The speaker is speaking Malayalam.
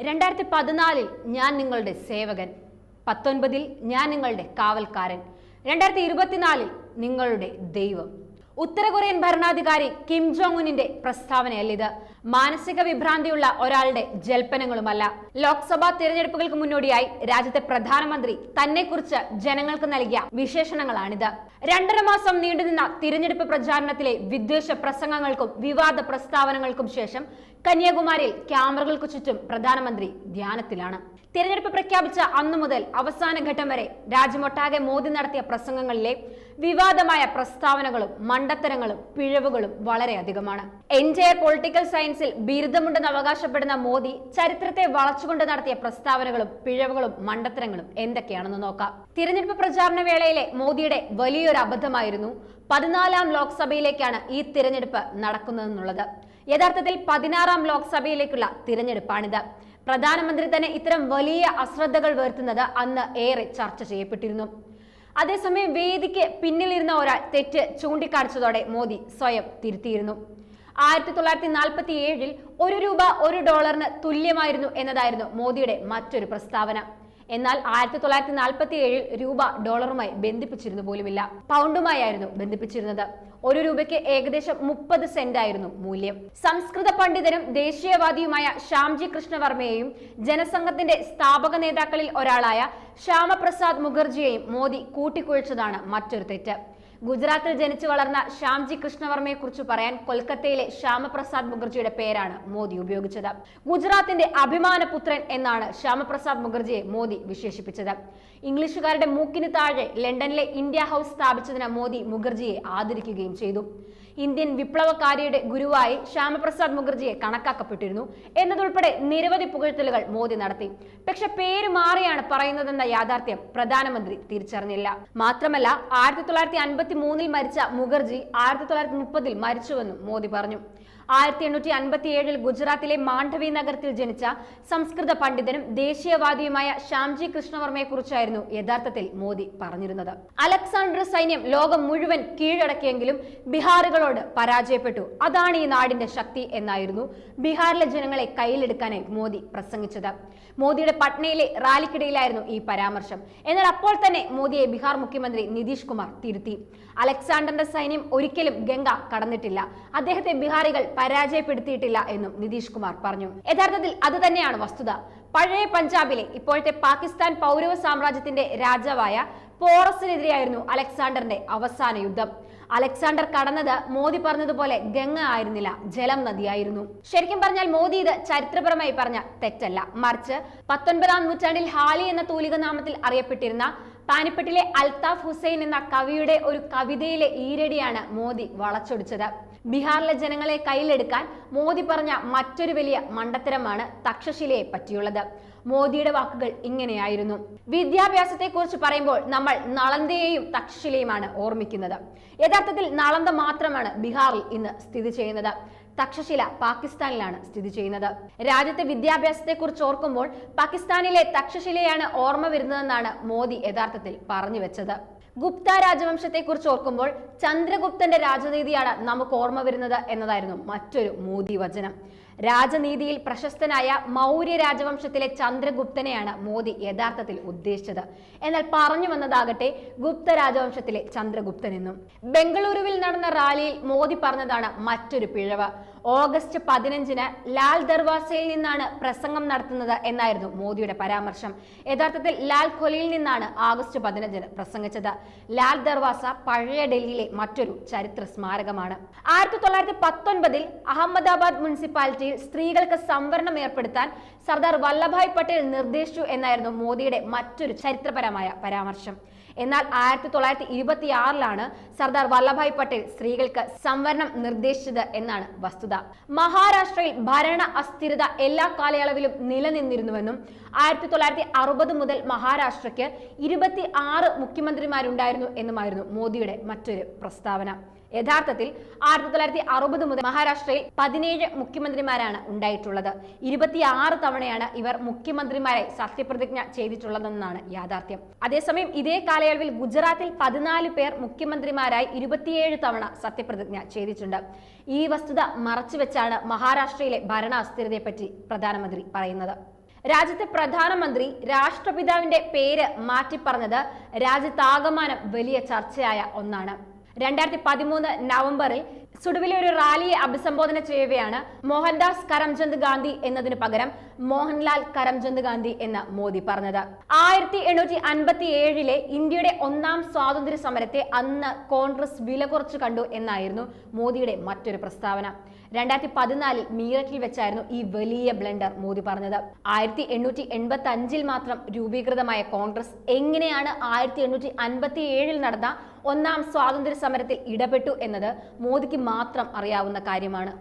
രണ്ടായിരത്തി പതിനാലിൽ ഞാൻ നിങ്ങളുടെ സേവകൻ. പത്തൊൻപതിൽ ഞാൻ നിങ്ങളുടെ കാവൽക്കാരൻ. രണ്ടായിരത്തി ഇരുപത്തിനാലിൽ നിങ്ങളുടെ ദൈവം. ഉത്തര കൊറിയൻ ഭരണാധികാരി കിം ജോങ് ഉന്നിന്റെ പ്രസ്താവനയല്ല ഇത്. മാനസിക വിഭ്രാന്തിയുള്ള ഒരാളുടെ ജൽപ്പനങ്ങളുമല്ല. ലോക്സഭാ തിരഞ്ഞെടുപ്പുകൾക്ക് മുന്നോടിയായി രാജ്യത്തെ പ്രധാനമന്ത്രി തന്നെക്കുറിച്ച് ജനങ്ങൾക്ക് നൽകിയ വിശേഷണങ്ങളാണിത്. രണ്ടര മാസം നീണ്ടുനിന്ന തിരഞ്ഞെടുപ്പ് പ്രചാരണത്തിലെ വിദ്വേഷ പ്രസംഗങ്ങൾക്കും വിവാദ പ്രസ്താവനകൾക്കും ശേഷം കന്യാകുമാരിയിൽ ക്യാമറകൾക്ക് ചുറ്റും പ്രധാനമന്ത്രി ധ്യാനത്തിലാണ്. തിരഞ്ഞെടുപ്പ് പ്രഖ്യാപിച്ച അന്നു മുതൽ അവസാന ഘട്ടം വരെ രാജ്യമൊട്ടാകെ മോദി നടത്തിയ പ്രസംഗങ്ങളിലെ വിവാദമായ പ്രസ്താവനകളും മണ്ടത്തരങ്ങളും പിഴവുകളും വളരെ അധികമാണ്. എൻജയർ പൊളിറ്റിക്കൽ സയൻസിൽ ബിരുദമുണ്ടെന്ന് അവകാശപ്പെടുന്ന മോദി ചരിത്രത്തെ വളച്ചുകൊണ്ട് നടത്തിയ പ്രസ്താവനകളും പിഴവുകളും മണ്ടത്തരങ്ങളും എന്തൊക്കെയാണെന്ന് നോക്കാം. തിരഞ്ഞെടുപ്പ് പ്രചാരണ വേളയിലെ മോദിയുടെ വലിയൊരു അബദ്ധമായിരുന്നു പതിനാലാം ലോക്സഭയിലേക്കാണ് ഈ തിരഞ്ഞെടുപ്പ് നടക്കുന്നതെന്നുള്ളത്. യഥാർത്ഥത്തിൽ പതിനാറാം ലോക്സഭയിലേക്കുള്ള തിരഞ്ഞെടുപ്പാണിത്. പ്രധാനമന്ത്രി തന്നെ ഇത്തരം വലിയ അശ്രദ്ധകൾ വരുത്തുന്നത് അന്ന് ഏറെ ചർച്ച ചെയ്യപ്പെട്ടിരുന്നു. അതേസമയം വേദിക്ക് പിന്നിലിരുന്ന ഒരാൾ തെറ്റ് ചൂണ്ടിക്കാണിച്ചതോടെ മോദി സ്വയം തിരുത്തിയിരുന്നു. ആയിരത്തി തൊള്ളായിരത്തി നാൽപ്പത്തി ഏഴിൽ ഒരു രൂപ ഒരു ഡോളറിന് തുല്യമായിരുന്നു എന്നതായിരുന്നു മോദിയുടെ മറ്റൊരു പ്രസ്താവന. എന്നാൽ ആയിരത്തി തൊള്ളായിരത്തി നാൽപ്പത്തി ഏഴിൽ രൂപ ഡോളറുമായി ബന്ധിപ്പിച്ചിരുന്നു പോലുമില്ല. പൗണ്ടുമായിരുന്നു ബന്ധിപ്പിച്ചിരുന്നത്. ഒരു രൂപയ്ക്ക് ഏകദേശം മുപ്പത് സെന്റ് ആയിരുന്നു മൂല്യം. സംസ്കൃത പണ്ഡിതനും ദേശീയവാദിയുമായ ശ്യാംജി കൃഷ്ണവർമ്മയെയും ജനസംഘത്തിന്റെ സ്ഥാപക നേതാക്കളിൽ ഒരാളായ ശ്യാമപ്രസാദ് മുഖർജിയെയും മോദി കൂട്ടിക്കുഴച്ചതാണ് മറ്റൊരു തെറ്റ്. ഗുജറാത്തിൽ ജനിച്ചു വളർന്ന ശ്യാംജി കൃഷ്ണവർമ്മയെ കുറിച്ച് പറയാൻ കൊൽക്കത്തയിലെ ശ്യാമപ്രസാദ് മുഖർജിയുടെ പേരാണ് മോദി ഉപയോഗിച്ചത്. ഗുജറാത്തിന്റെ അഭിമാന പുത്രൻ എന്നാണ് ശ്യാമപ്രസാദ് മുഖർജിയെ മോദി വിശേഷിപ്പിച്ചത്. ഇംഗ്ലീഷുകാരുടെ മൂക്കിന് താഴെ ലണ്ടനിലെ ഇന്ത്യ ഹൗസ് സ്ഥാപിച്ചതിന് മോദി മുഖർജിയെ ആദരിക്കുകയും ചെയ്തു. ഇന്ത്യൻ വിപ്ലവകാരിയുടെ ഗുരുവായി ശ്യാമപ്രസാദ് മുഖർജിയെ കണക്കാക്കപ്പെട്ടിരുന്നു. എന്നതുൾപ്പെടെ നിരവധി പുകഴ്ത്തലുകൾ മോദി നടത്തി. പക്ഷെ പേര് മാറിയാണ് പറയുന്നതെന്ന യാഥാർത്ഥ്യം പ്രധാനമന്ത്രി തിരിച്ചറിഞ്ഞില്ല. മാത്രമല്ല ആയിരത്തി തൊള്ളായിരത്തി അൻപത്തി മൂന്നിൽ മരിച്ച മുഖർജി ആയിരത്തി തൊള്ളായിരത്തി മുപ്പതിൽ മരിച്ചുവെന്നും മോദി പറഞ്ഞു. ആയിരത്തി എണ്ണൂറ്റി അൻപത്തി ഏഴിൽ ഗുജറാത്തിലെ മാണ്ഡവി നഗരത്തിൽ ജനിച്ച സംസ്കൃത പണ്ഡിതനും ദേശീയവാദിയുമായ ശ്യാംജി കൃഷ്ണവർമ്മയെ കുറിച്ചായിരുന്നു യഥാർത്ഥത്തിൽ മോദി പറഞ്ഞിരുന്നത്. അലക്സാണ്ടർ സൈന്യം ലോകം മുഴുവൻ കീഴടക്കിയെങ്കിലും ബീഹാറുകളോട് പരാജയപ്പെട്ടു. അതാണ് ഈ നാടിന്റെ ശക്തി എന്നായിരുന്നു ബീഹാറിലെ ജനങ്ങളെ കയ്യിലെടുക്കാനായി മോദി പ്രസംഗിച്ചത്. മോദിയുടെ പട്നയിലെ റാലിക്കിടയിലായിരുന്നു ഈ പരാമർശം. എന്നാൽ അപ്പോൾ തന്നെ മോദിയെ ബീഹാർ മുഖ്യമന്ത്രി നിതീഷ് കുമാർ തിരുത്തി. അലക്സാണ്ടറിന്റെ സൈന്യം ഒരിക്കലും ഗംഗ കടന്നിട്ടില്ല. അദ്ദേഹത്തെ ബീഹാറികൾ പരാജയപ്പെടുത്തിയിട്ടില്ല എന്നും നിതീഷ് കുമാർ പറഞ്ഞു. യഥാർത്ഥത്തിൽ അത് തന്നെയാണ് വസ്തുത. പഴയ പഞ്ചാബിലെ ഇപ്പോഴത്തെ പാകിസ്ഥാൻ പൗരവ സാമ്രാജ്യത്തിന്റെ രാജാവായ പോറസിനെതിരെയായിരുന്നു അലക്സാണ്ടറിന്റെ അവസാന യുദ്ധം. അലക്സാണ്ടർ കടന്നത് മോദി പറഞ്ഞതുപോലെ ഗംഗ ആയിരുന്നില്ല ജലം നദിയായിരുന്നു. ശരിക്കും പറഞ്ഞാൽ മോദി ഇത് ചരിത്രപരമായി പറഞ്ഞ തെറ്റല്ല. മറിച്ച് പത്തൊൻപതാം നൂറ്റാണ്ടിൽ ഹാലി എന്ന തൂലിക നാമത്തിൽ അറിയപ്പെട്ടിരുന്ന പാനിപ്പട്ടിലെ അൽതാഫ് ഹുസൈൻ എന്ന കവിയുടെ ഒരു കവിതയിലെ ഈരടിയാണ് മോദി വളച്ചൊടിച്ചത്. ബീഹാറിലെ ജനങ്ങളെ കയ്യിലെടുക്കാൻ മോദി പറഞ്ഞ മറ്റൊരു വലിയ മണ്ടത്തരമാണ് തക്ഷശിലയെ പറ്റിയുള്ളത്. മോദിയുടെ വാക്കുകൾ ഇങ്ങനെയായിരുന്നു. വിദ്യാഭ്യാസത്തെക്കുറിച്ച് പറയുമ്പോൾ നമ്മൾ നളന്തയെയും തക്ഷശിലയുമാണ് ഓർമ്മിക്കുന്നത്. യഥാർത്ഥത്തിൽ നളന്ത മാത്രമാണ് ബീഹാറിൽ ഇന്ന് സ്ഥിതി ചെയ്യുന്നത്. തക്ഷശില പാകിസ്ഥാനിലാണ് സ്ഥിതി ചെയ്യുന്നത്. രാജ്യത്തെ വിദ്യാഭ്യാസത്തെക്കുറിച്ച് ഓർക്കുമ്പോൾ പാകിസ്ഥാനിലെ തക്ഷശിലയാണ് ഓർമ്മ വരുന്നതെന്നാണ് മോദി യഥാർത്ഥത്തിൽ പറഞ്ഞു വെച്ചത്. ഗുപ്ത രാജവംശത്തെക്കുറിച്ച് ഓർക്കുമ്പോൾ ചന്ദ്രഗുപ്തന്റെ രാജനീതിയാണ് നമുക്ക് ഓർമ്മ വരുന്നത് എന്നതായിരുന്നു മറ്റൊരു മോദി വചനം. രാജനീതിയിൽ പ്രശസ്തനായ മൗര്യ രാജവംശത്തിലെ ചന്ദ്രഗുപ്തനെയാണ് മോദി യഥാർത്ഥത്തിൽ ഉദ്ദേശിച്ചത്. എന്നാൽ പറഞ്ഞു വന്നതാകട്ടെ ഗുപ്ത രാജവംശത്തിലെ ചന്ദ്രഗുപ്തൻ എന്നും. ബംഗളൂരുവിൽ നടന്ന റാലിയിൽ മോദി പറഞ്ഞതാണ് മറ്റൊരു പിഴവ്. ഓഗസ്റ്റ് പതിനഞ്ചിന് ലാൽ ദർവാസയിൽ നിന്നാണ് പ്രസംഗം നടത്തുന്നത് എന്നായിരുന്നു മോദിയുടെ പരാമർശം. യഥാർത്ഥത്തിൽ ലാൽ കൊലയിൽ നിന്നാണ് ആഗസ്റ്റ് പതിനഞ്ചിന് പ്രസംഗിച്ചത്. ലാൽ ദർവാസ പഴയ ഡൽഹിയിലെ മറ്റൊരു ചരിത്ര സ്മാരകമാണ്. ആയിരത്തി തൊള്ളായിരത്തി പത്തൊൻപതിൽ അഹമ്മദാബാദ് മുനിസിപ്പാലിറ്റിയിൽ സ്ത്രീകൾക്ക് സംവരണം ഏർപ്പെടുത്താൻ സർദാർ വല്ലഭായ് പട്ടേൽ നിർദ്ദേശിച്ചു എന്നായിരുന്നു മോദിയുടെ മറ്റൊരു ചരിത്രപരമായ പരാമർശം. എന്നാൽ ആയിരത്തി തൊള്ളായിരത്തി ഇരുപത്തി ആറിലാണ് സർദാർ വല്ലഭായ് പട്ടേൽ സ്ത്രീകൾക്ക് സംവരണം നിർദ്ദേശിച്ചത് എന്നാണ് വസ്തുത. മഹാരാഷ്ട്രയിൽ ഭരണ അസ്ഥിരത എല്ലാ കാലയളവിലും നിലനിന്നിരുന്നുവെന്നും ആയിരത്തി തൊള്ളായിരത്തി അറുപത് മുതൽ മഹാരാഷ്ട്രയ്ക്ക് ഇരുപത്തി ആറ് മുഖ്യമന്ത്രിമാരുണ്ടായിരുന്നു എന്നുമായിരുന്നു മോദിയുടെ മറ്റൊരു പ്രസ്താവന. യഥാർത്ഥത്തിൽ ആയിരത്തി തൊള്ളായിരത്തി അറുപത് മുതൽ മഹാരാഷ്ട്രയിൽ പതിനേഴ് മുഖ്യമന്ത്രിമാരാണ് ഉണ്ടായിട്ടുള്ളത്. ഇരുപത്തിയാറ് തവണയാണ് ഇവർ മുഖ്യമന്ത്രിമാരെ സത്യപ്രതിജ്ഞ ചെയ്തിട്ടുള്ളതെന്നാണ് യാഥാർത്ഥ്യം. അതേസമയം ഇതേ കാലയളവിൽ ഗുജറാത്തിൽ പതിനാല് പേർ മുഖ്യമന്ത്രിമാരായി ഇരുപത്തിയേഴ് തവണ സത്യപ്രതിജ്ഞ ചെയ്തിട്ടുണ്ട്. ഈ വസ്തുത മറച്ചുവെച്ചാണ് മഹാരാഷ്ട്രയിലെ ഭരണ അസ്ഥിരതയെപ്പറ്റി പ്രധാനമന്ത്രി പറയുന്നത്. രാജ്യത്തെ പ്രധാനമന്ത്രി രാഷ്ട്രപിതാവിന്റെ പേര് മാറ്റിപ്പറഞ്ഞത് രാജ്യത്താകമാനം വലിയ ചർച്ചയായ ഒന്നാണ്. രണ്ടായിരത്തി പതിമൂന്ന് നവംബറിൽ സുടുവിലെ ഒരു റാലിയെ അഭിസംബോധന ചെയ്യവെയാണ് മോഹൻദാസ് കരംചന്ദ് ഗാന്ധി എന്നതിന് പകരം മോഹൻലാൽ കരംചന്ദ് ഗാന്ധി എന്ന് മോദി പറഞ്ഞത്. ആയിരത്തി എണ്ണൂറ്റി അൻപത്തി ഏഴിലെ ഇന്ത്യയുടെ ഒന്നാം സ്വാതന്ത്ര്യ സമരത്തെ അന്ന് കോൺഗ്രസ് വില കുറച്ചു കണ്ടു എന്നായിരുന്നു മോദിയുടെ മറ്റൊരു പ്രസ്താവന. രണ്ടായിരത്തി പതിനാലിൽ മീററ്റിൽ വെച്ചായിരുന്നു ഈ വലിയ ബ്ലണ്ടർ മോദി പറഞ്ഞത്. ആയിരത്തി എണ്ണൂറ്റി എൺപത്തി അഞ്ചിൽ മാത്രം രൂപീകൃതമായ കോൺഗ്രസ് എങ്ങനെയാണ് ആയിരത്തി എണ്ണൂറ്റി അൻപത്തി ഏഴിൽ നടന്ന ഒന്നാം സ്വാതന്ത്ര്യ സമരത്തിൽ ഇടപെട്ടു എന്നത് മോദിക്ക് മാത്രം അറിയാവുന്ന കാര്യമാണ്.